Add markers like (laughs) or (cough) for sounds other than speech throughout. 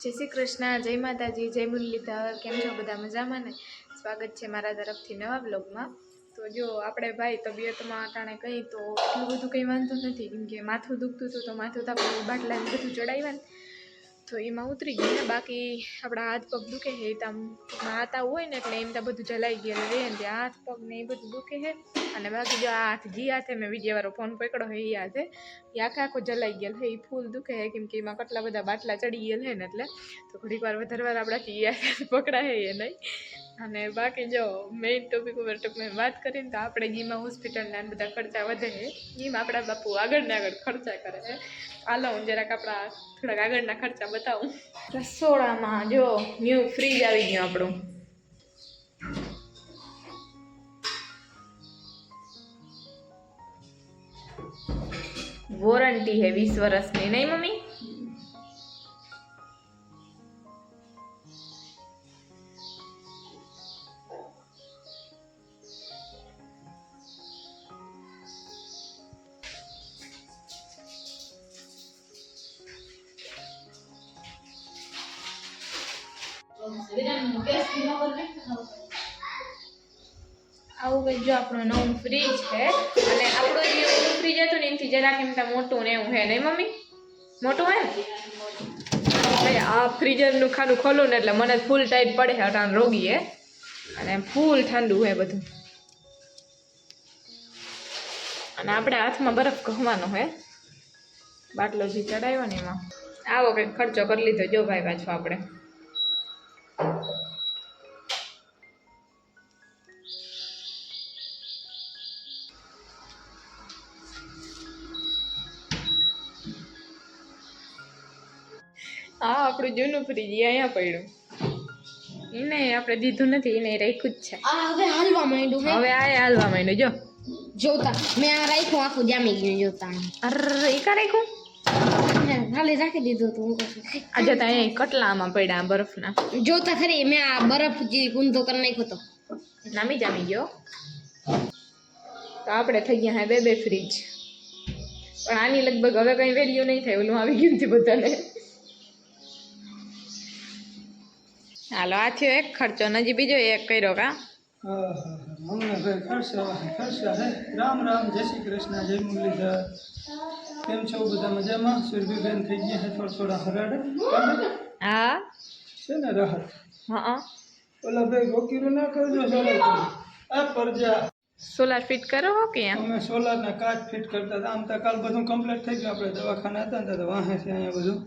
જય શ્રી કૃષ્ણ, જય માતાજી, જય મુરલીધર કેમ છો બધા મજામાં ને? સ્વાગત છે મારા તરફથી નવા બ્લોગમાં તો જો આપણે ભાઈ તબિયતમાં અટાણે કહીએ તો એટલું બધું કંઈ વાંધો નથી, કેમ કે માથું દુખતું હતું તો માથું તો આપણે બાટલા બધું ચડાવ્યા ને. તો એમાં ઉતરી ગઈ ને બાકી આપણા હાથ પગ દુખે છે તો આમ હાથા હોય ને એટલે એમ તો બધું જલાઈ ગયેલું રહે ને હાથ પગ ને એ બધું દુખે છે. અને બાકી જો આ હાથ જી હાથે મેં બીજી ફોન પકડ્યો છે, એ હાથે. એ આખે આખો જલાઈ ગયેલ છે, એ ફૂલ દુખે છે, કેમ એમાં કેટલા બધા બાટલા ચડી ગયેલ છે ને એટલે. તો ઘડીક વાર વધારે વાર આપણાથી એ હાથે પકડાય એ નહીં. અને બાકી જો મેઇન ટોપિક ઉપર ટૂંકમાં વાત કરીને તો આપણે જેમાં હોસ્પિટલના બધા ખર્ચા વધે છે. એમાં આપણા બાપુ આગળને આગળ ખર્ચા કરે છે. હાલો, હું જરાક આપણા થોડાક આગળના ખર્ચા બતાવું. રસોડામાં જો ન્યૂ ફ્રીજ આવી ગયું આપણું. વોરંટી હે વીસ વર્ષની. નહીં, મમ્મી? આવું કંઈક જો આપણું નવું ફ્રીજ છે. અને આપણું જે ઓલું ફ્રીજ હતું ને એનાથી જરાક એમ મોટું ને એવું હે નહીં મમ્મી? મોટું હે? ને આ ફ્રીજરનું ખાનું ખોલું ને એટલે મને ફૂલ ટાઈટ પડે છે અટાણ રોગી હે. અને ફૂલ ઠંડુ હે બધું. અને આપણે હાથમાં બરફ કહવાનો હે. બાટલો જે ચડાવ્યો ને એમાં. આવો કંઈક ખર્ચો કરી લીધો. જો ભાઈ પાછો આપણે. આપણું જૂનું ફ્રીજ ઈ અહીંયા પડ્યું. એને આપણે દીધું નથી એને રાખ્યું જ છે. આ હવે હાલવા માંડ્યું હે. હવે આ હાલવા માંડ્યું જો. જોતા મેં આ રાખ્યું આખું જામી ગયું જોતા. અરે એ કા રાખ્યું? મેં ખાલી રાખી દીધું હતું હું કહું છું. આજે તો અહીંયા કટલામાં પડ્યા બરફના. જોતા ખરી મેં આ બરફ જે ગુંદો કરી નાખ્યો તો. નામી જામી ગયો. તો આપણે થઈ ગયા હા બે બે ફ્રીજ પણ આની લગભગ હવે કઈ વેલ્યુ નહીં થાય ઓલું આવી ગયું નથી બધાને. હાલો આ થયો એક ખર્ચો. નજી બીજો એક કર્યો કા? અમને ભાઈ ખર્ચા ખર્ચા હે રામ રામ જય શ્રી કૃષ્ણ જય મુરલીધર. કેમ છો બધા મજામાં? સુરભીબેન થઈ ગયા છે થોડા થોડા હરાડે. હા? છે ને રાહત? હા. ઓલા ભાઈ વકીલો ના કરજો સોલર આ પરજા સોલાર ફિટ કરો હો કે અમે સોલારના કાચ ફિટ કરતા હતા. આમ તો કાલ બધું કમ્પ્લીટ થઈ ગયું. આપણે દવાખાના હતા ને તો વાહે છે અહીંયા બધું.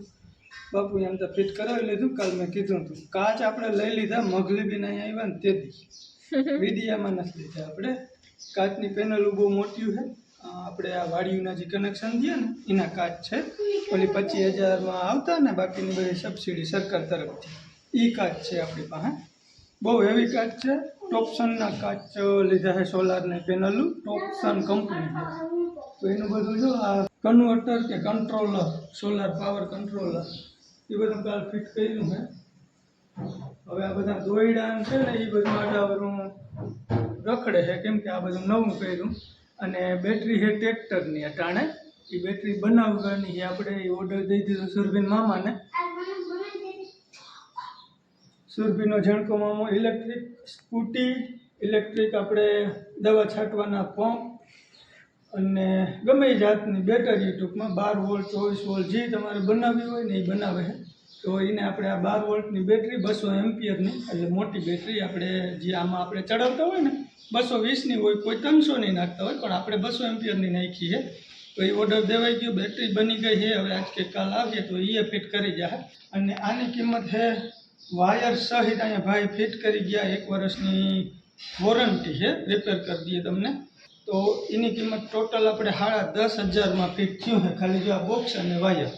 બાપુ એમ તો ફિટ કરાવી લીધું કાલ મેં કીધું હતું. કાચ આપણે લઈ લીધા મગલી બી નહીં આવ્યા ને તેથી (laughs) વિડિયામાં નથી લીધા આપણે. કાચની પેનલ બહુ મોટી છે. આપણે આ વાડીઓના જે કનેક્શન દઈએ ને એના કાચ છે. ઓલી પચીસ હજારમાં આવતા ને બાકીની બધી સબસિડી સરકાર તરફથી. એ કાચ છે આપણી પાસે. બહુ હેવી કાચ છે. ટોપસનના કાચ લીધા છે સોલારની પેનલું ટોપસન કંપની તો એનું બધું જો આ કન્વર્ટર કે કંટ્રોલર સોલાર પાવર કંટ્રોલર એ બધું કાલ ફિટ કર્યું છે હવે આ બધા દોયડા છે ને, એ બધું આડાવરું રખડે છે, કેમ કે આ બધું નવું કર્યું. અને બેટરી છે ટ્રેક્ટરની અટાણે. એ બેટરી બનાવવાની છે આપણે, એ ઓર્ડર દઈ દીધો સુરભીન મામાને. સુરભીનો જણકો મામો ઇલેક્ટ્રિક સ્કૂટી ઇલેક્ટ્રિક આપણે દવા છાંટવાના પંપ અને ગમે જાતની બેટરી ટૂંકમાં બાર વોલ્ટ, ચોવીસ વોલ્ટ જે તમારે બનાવવી હોય ને એ બનાવે છે. તો એને આપણે આ બાર વોલ્ટની બેટરી બસો એમ્પિયરની, એટલે મોટી બેટરી આપણે જે આમાં આપણે ચડાવતા હોય ને, બસો વીસની હોય, કોઈ ત્રણસોની નાખતા હોય, પણ આપણે બસો એમ્પિયરની નાખીએ તો એ ઓર્ડર દેવાઈ ગયો, બેટરી બની ગઈ છે, હવે આજ કે કાલ આવીએ તો એ ફિટ કરી જાય અને આની કિંમત છે વાયર સહિત અહીંયા ભાઈ ફિટ કરી ગયા, એક વર્ષની વોરંટી છે રિપેર કરી દઈએ તમને. તો એની કિંમત ટોટલ આપણે સાડા દસ હજારમાં ફિટ થયું છે. ખાલી જો આ બોક્સ અને વાયર.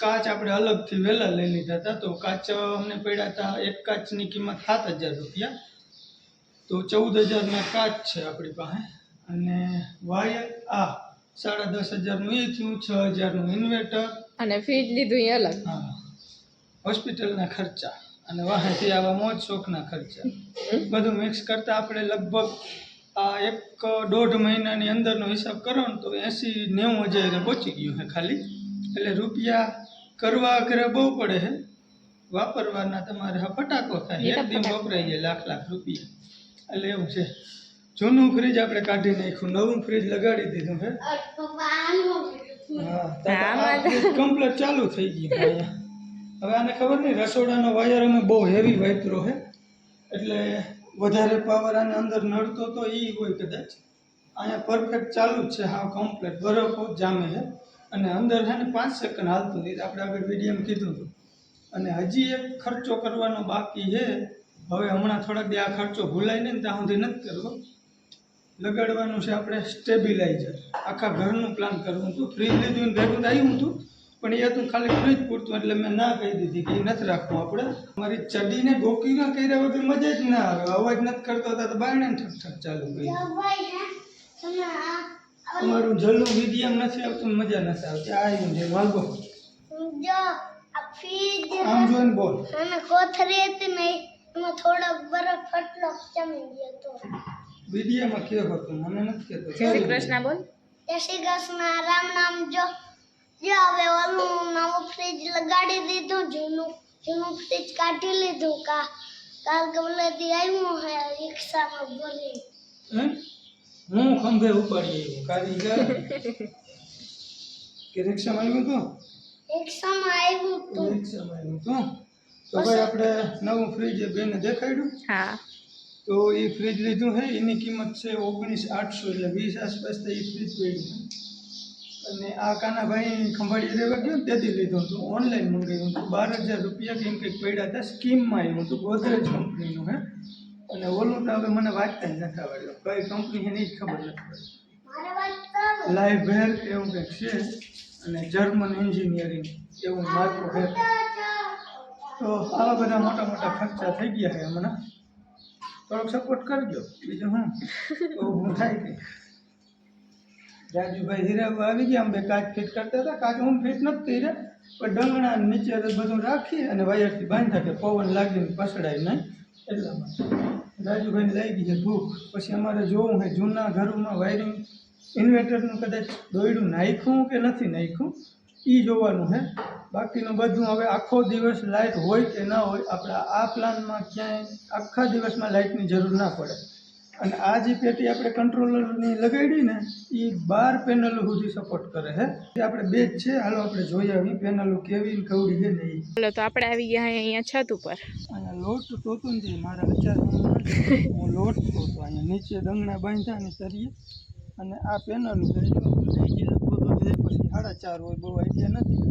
કાચ આપણે અલગથી વહેલા લઈ લીધા હતા. તો કાચ અમને પડ્યા હતા એક કાચની કિંમત સાત હજાર રૂપિયા. તો ચૌદ હજારના કાચ છે આપણી પાસે. અને વાયર આ સાડા દસ હજારનું એ થયું છ હજારનું ઇન્વર્ટર અને ફ્રીજ લીધું એ અલગ. હા. હોસ્પિટલના ખર્ચા. અને વાહેથી આવા મોજ શોખના ખર્ચા. બધું મિક્સ કરતાં આપણે લગભગ આ એક દોઢ મહિનાની અંદરનો હિસાબ કરો ને તો એંસી નેવું હજાર પહોંચી ગયું છે ખાલી. એટલે રૂપિયા કરવા અઘરે બહુ પડે છે. વાપરવાના તમારે હા ફટાકો થાય. એક દિન વપરાઈ જાય લાખ લાખ રૂપિયા. એટલે એવું છે. જૂનું ફ્રીજ આપણે કાઢી નાખ્યું. નવું ફ્રીજ લગાડી દીધું છે. હા કમ્પ્લેટ ચાલુ થઈ ગયું અહીંયા. હવે આને ખબર નહીં રસોડાનો વાયર અમે બહુ હેવી વાપરો છે. એટલે વધારે પાવર આને અંદર નડતો તો એ હોય કદાચ. અહીંયા પરફેક્ટ ચાલુ જ છે, હા કમ્પ્લીટ બરફ જામે છે. અને અંદર છે ને પાંચ સેકન્ડ હાલતું નથી આપણે આગળ વિડીયોમાં કીધું હતું. અને હજી એક ખર્ચો કરવાનો બાકી છે. હવે હમણાં થોડાક દી આ ખર્ચો ભૂલાય નહીં ત્યાં સુધી નથી કરવો. લગાડવાનું છે આપણે સ્ટેબિલાઇઝર આખા ઘરનું પ્લાન કરવું હતું ફ્રીજ લીધું ભેગું આવ્યું હતું પણ એ હતું ખાલી ફ્રીજ પૂરતું એટલે મેં ના કહી દીધી કે એ નથી રાખવું આપણે. મારી ચડીને ગોકીના કર્યા વગર મજા જ ના આવે. અવાજ નથી કરતો હતા તો બારણે ઠક ઠક ચાલુ કરી અમારું જલ્લું મીડિયમ નથી આવતું મજા નથી આવતી. આ આવ્યું છે વાલગો જો આ ફ્રીજ આમ જોઈને બોલ અને કોથરી હતી ને એમાં થોડો બરફ ફટલો જમી ગયો તો વિડીયોમાં કેવો હતો? મને નથી કહેતો. જય શ્રી કૃષ્ણ બોલ. જય શ્રી કૃષ્ણ. રામ નામ નવું ફ્રીજ લગાડી દીધું જૂનું જૂનું ફ્રીજ કાઢી લીધું. કા કાલ ગવલેથી આવ્યું હે રિક્ષામાં ભરી. હે? હું ખંભે ઉપાડી આવ્યો કારીગર કે રિક્ષામાં આવ્યું હતું રિક્ષામાં આવ્યું તું. રિક્ષામાં આવ્યું હતું તો ભાઈ આપણે નવું ફ્રીજ એ બેને દેખાડ્યું? હા. તો એ ફ્રીજ લીધું છે એની કિંમત છે ઓગણીસ આઠસો એટલે વીસ આસપાસ તો એ ફ્રીજ પડ્યું છે અને આ કાનાભાઈ ખંભાળી રેવા ગયો તેથી લીધું હતું. ઓનલાઈન મંગાવ્યું હતું. બાર હજાર રૂપિયા કેમ કંઈક પડ્યા હતા સ્કીમમાં આવ્યું હતું, ગોદરેજ કંપનીનું, હે? અને ઓલું તો હવે મને વાંચતા જ નથી આવડ્યું કઈ કંપની એની જ ખબર નથી ભેર એવું કંઈક છે અને જર્મન એન્જિનિયરિંગ એવું માર્કો છે. તો આવા બધા મોટા મોટા ખર્ચા થઈ ગયા છે હમણાં. થોડોક સપોર્ટ કરજો. બીજું હું તો હું થાય કે રાજુભાઈ હીરાબા આવી ગયા. અમે કાચ ફિટ કરતા હતા. કાચ હું ફિટ નથી કર્યા. પણ ડંગણા નીચે બધું રાખી અને વાયરથી બાંધતા કે પવન લાગીને પસડાય નહીં. એટલા માટે રાજુભાઈને લાગી છે ભૂખ. પછી અમારે જોવું છે જૂના ઘરોમાં વાયરિંગ ઇન્વર્ટરનું કદાચ દોયડું નાખ્યું કે નથી નાખ્યું એ જોવાનું છે. બાકીનું બધું હવે આખો દિવસ લાઇટ હોય કે ના હોય, આપણા આ પ્લાનમાં ક્યાંય આખા દિવસમાં લાઇટની જરૂર ના પડે. અને આ જે પેટી આપણે કંટ્રોલરની લગાડી ને એ બાર પેનલો સુધી સપોર્ટ કરે છે એ આપણે બે જ છે હાલો આપણે જોઈ આવી પેનલો કેવી કવડી છે ને એ તો આપણે આવી ગયા અહીંયા છત ઉપર. અહીંયા લોટ તોતો ને મારા વિચાર હું લોટ તોતો અહીંયા નીચે દંગણા બાંધ્યા ને તરીએ. અને આ પેનલ પછી સાડા ચાર હોય બહુ આઈડિયા નથી.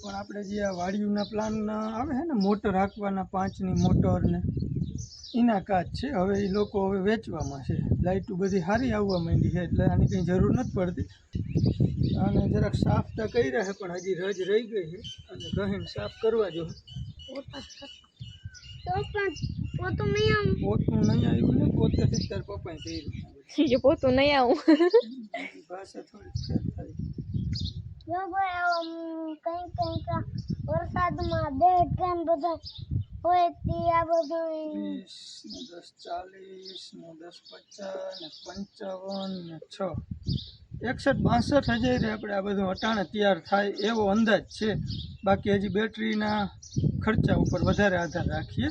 પણ આપણે જે આ વાડીઓના પ્લાન આવે છે ને મોટર હાંકવાના પાંચની મોટર ને એના કાચ છે. હવે એ લોકો હવે વેચવામાં છે. લાઇટો બધી સારી આવવા માંડી છે એટલે આની કંઈ જરૂર નથી પડતી. અને જરાક સાફ તો કરી રહ્યા પણ હજી રજ રહી ગઈ છે. અને ગહીને સાફ કરવા જો. પોતું નહીં આમ પોતનું નહીં આવ્યું ને પોતે તાર પપ્પાએ કર્યું. જો પોતું નહીં આવું. ભાષા થોડી વરસાદમાં દેડ બધા હોય તે બધું વીસ, ને દસ ચાલીસ, ને દસ પચાસ, ને પંચાવન, ને છ. એકસઠ, બાસઠ હજાર આપણે આ બધું અટાણે તૈયાર થાય એવો અંદાજ છે. બાકી હજી બેટરીના ખર્ચા ઉપર વધારે આધાર રાખીએ.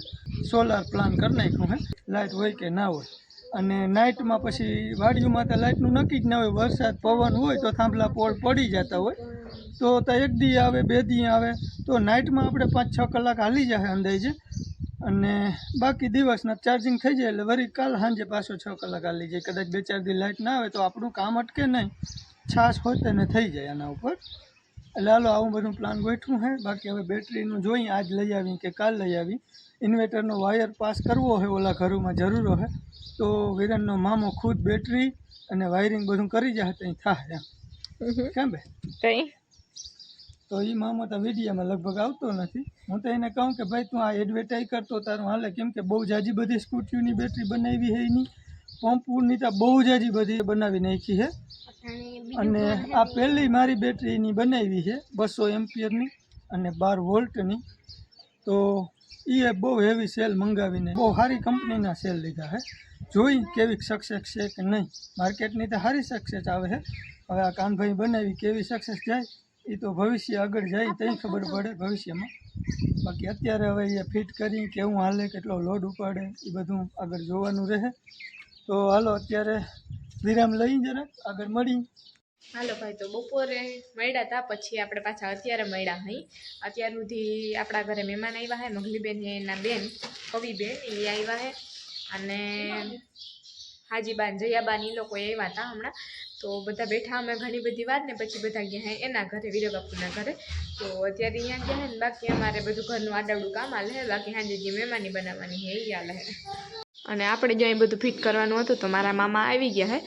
સોલાર પ્લાન કરી નાખ્યું હે. લાઇટ હોય કે ના હોય. અને નાઇટમાં પછી વાડીઓમાં તો લાઇટનું નક્કી જ ના હોય. વરસાદ, પવન હોય તો થાંભલા પોળ પડી જતા હોય. તો એક દી આવે, બે દી આવે. તો નાઇટમાં આપણે પાંચ છ કલાક હાલી જાય અંદાજે. અને બાકી દિવસના ચાર્જિંગ થઈ જાય એટલે વરી કાલ સાંજે પાછો છ કલાક હાલી જાય. કદાચ બે ચાર દી લાઇટ ના આવે તો આપણું કામ અટકે નહીં. છાશ હોય તેને થઈ જાય આના ઉપર. એટલે હાલો આવું બધું પ્લાન ગોઠવું છે બાકી હવે બેટરીનું જોઈએ. આજ લઈ આવી કે કાલ લઈ આવી. ઇન્વર્ટરનો વાયર પાસ કરવો હોય ઓલા ઘરોમાં જરૂર હોય તો વિરનનો મામો ખુદ બેટરી અને વાયરિંગ બધું કરી જાય ત્યાં થાય એમ. કેમ બે? કઈ? તો એ મામા તો મીડિયામાં લગભગ આવતો નથી. હું તો એને કહું કે ભાઈ તું આ એડવર્ટાઈઝ કરતો તારું હાલે. કેમ કે બહુ જાજી બધી સ્કૂટીઓની બેટરી બનાવી છે એની. પંપની તો બહુ જાજી બધી બનાવી નાખી છે અને આ પહેલી મારી બેટરીની બનાવી છે બસો એમ્પિયરની અને બાર વોલ્ટની. તો એ બહુ હેવી સેલ મંગાવીને બહુ સારી કંપનીના સેલ લીધા છે જોઈ કેવી સક્સેસ છે કે નહીં. માર્કેટની તો સારી સક્સેસ આવે છે હવે આ કાનભાઈ બનાવી કેવી સક્સેસ જાય? એ તો ભવિષ્ય આગળ જાય ત્યાં ખબર પડે ભવિષ્યમાં. બાકી અત્યારે હવે એ ફિટ કરી કેવું હાલે કેટલો લોડ ઉપાડે એ બધું આગળ જોવાનું રહે. તો હાલો અત્યારે વિરામ લઈ જરાક આગળ મળી. હાલો ભાઈ તો બપોરે મળ્યા હતા પછી આપણે પાછા અત્યારે મળ્યા હઈ. અત્યાર સુધી આપણા ઘરે મહેમાન આવ્યા હે મગલીબેન એના બેન કવિબેન એ આવ્યા હે. અને હાજીબાન જયાબાન એ લોકો આવ્યા હતા હમણાં. તો બધા બેઠા, અમે ઘણી બધી વાત ને પછી બધા ગયા એના ઘરે વીરબાપુના ઘરે. તો અત્યારે અહીંયા ગયા ને, બાકી અમારે બધું ઘરનું આડાવડું કામ હાલે બાકી હાજી જે મહેમાની બનાવવાની હે એ હાલે અને આપણે જો અહીં બધું ફિટ કરવાનું હતું, તો મારા મામા આવી ગયા હે.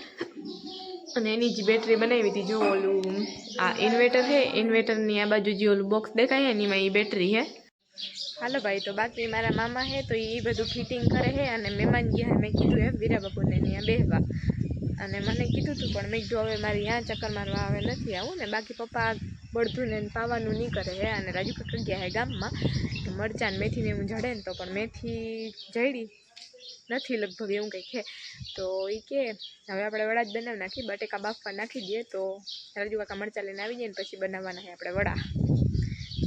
અને એની જે બેટરી બનાવી હતી, જો ઓલું, આ ઇન્વેટર છે ઇન્વેટરની આ બાજુ જે ઓલું બોક્સ દેખાય એનીમાં એ બેટરી છે હાલો ભાઈ, તો બાકી મારા મામા છે તો એ બધું ફિટિંગ કરે છે અને મહેમાન ગયા મેં કીધું એમ, વીરા બાપુને ત્યાં બેહવા. અને મને કીધું હતું પણ મેં કીધું, હવે મારે ત્યાં ચક્કર મારવા હવે નથી, આવું ને, બાકી પપ્પા બળધું ને પાવાનું નહીં કરે હે. અને રાજુ કાકા ગયા હે ગામમાં, તો મરચાં મેથીને એવું જડે ને તો પણ મેથી જડી નથી લગભગ, એવું કંઈક છે તો એ કે, હવે આપણે વડા જ બનાવી નાખી, બટેકા બાફવા નાખી દઈએ, તો રાજુ કાકા મરચાં લઈને આવી જાય ને, પછી બનાવવાના છે આપણે વડા.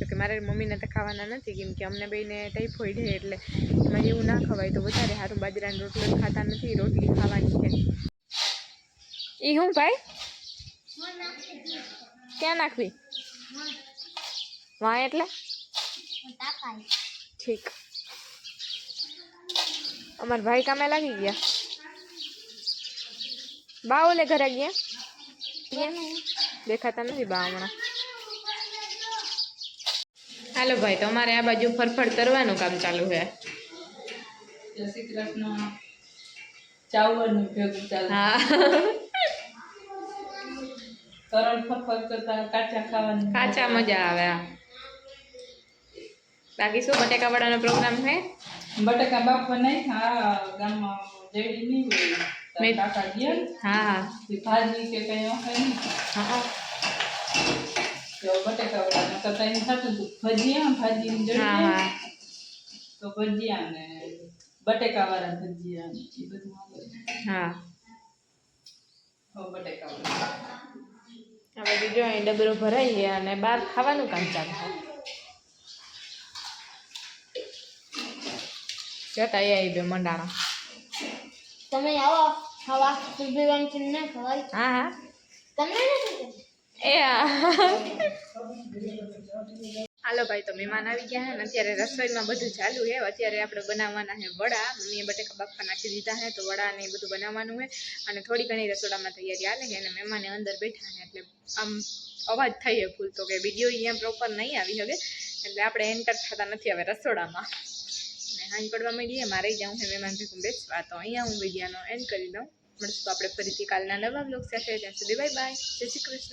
જોકે મારે મમ્મીને તો ખાવાના નથી કેમ કે અમને બેને ટાઈફોઈડ છે એટલે એમાં એવું ના ખવાય તો વધારે સારું બાજરાની રોટલો ખાતા નથી રોટલી ખાવાની છે. એ હું ભાઈ? ક્યાં નાખવી? વાં એટલે? ઠીક. અમાર ભાઈ કામે લાગી ગયા. બા ઓલે ઘરે ગયા? ગયા? દેખાતા નથી બા હમણાં. હાલો ભાઈ તો અમારે આ બાજુ ફરફડ કરવાનું કામ ચાલુ છે. જય શ્રી કૃષ્ણ ચાવવાનું ભેગું ચાલે. હા. તરણ ફરફર કરતા કાચા ખાવાનું કાચા મજા આવે આ બાકી શું બટેકા વડાનો પ્રોગ્રામ છે? બટાકા બાફવા નહીં હા ગામમાં જેડી નહીં હોય. કાકા ગયા હા હા. ભાજી કે કઈ હોય નહીં. હા. તો બટાકા વડાનું કરતા એમ થતું હતું. ભજીયા ભાજી જડી તો ભજીયા ને બટેકાવાળા ભજીયા એ બધું હા. હવે બીજો અહીં ડબરો ભરાઈ ગયા અને બહાર ખાવાનું કામ ચાલુ છે. જતા આવી બે મંડાણા. તમે આવો હવા સુભીવાંચન વાંચીને ખવાય. હા હા. તમને નથી? એ હા. (laughs) હાલો ભાઈ, તો મહેમાન આવી ગયા હે ને, અત્યારે રસોઈમાં બધું ચાલુ છે. અત્યારે આપણે બનાવવાના છે વડા. મમ્મીએ બટેકા બાફા નાખી દીધા છે, તો વડા ને એ બધું બનાવવાનું છે. અને થોડી ઘણી રસોડામાં તૈયારી હાલે છે અને મહેમાને અંદર બેઠા છે, એટલે આમ અવાજ થઈ છે ફૂલ તો કે વીડિયો અહીંયા પ્રોપર નહીં આવી શકે. એટલે આપણે એન્ટર થતા નથી હવે રસોડામાં. અને હાંજ પડવા માંડીએ મારે જાઉં છે મહેમાન ભેગું બેસવા. તો અહીંયા હું વિડીયોનો એન્ડ કરી દઉં. મળશું આપણે ફરીથી કાલના નવા બ્લોગ સાથે. ત્યાં સુધી બાય બાય જય શ્રી કૃષ્ણ.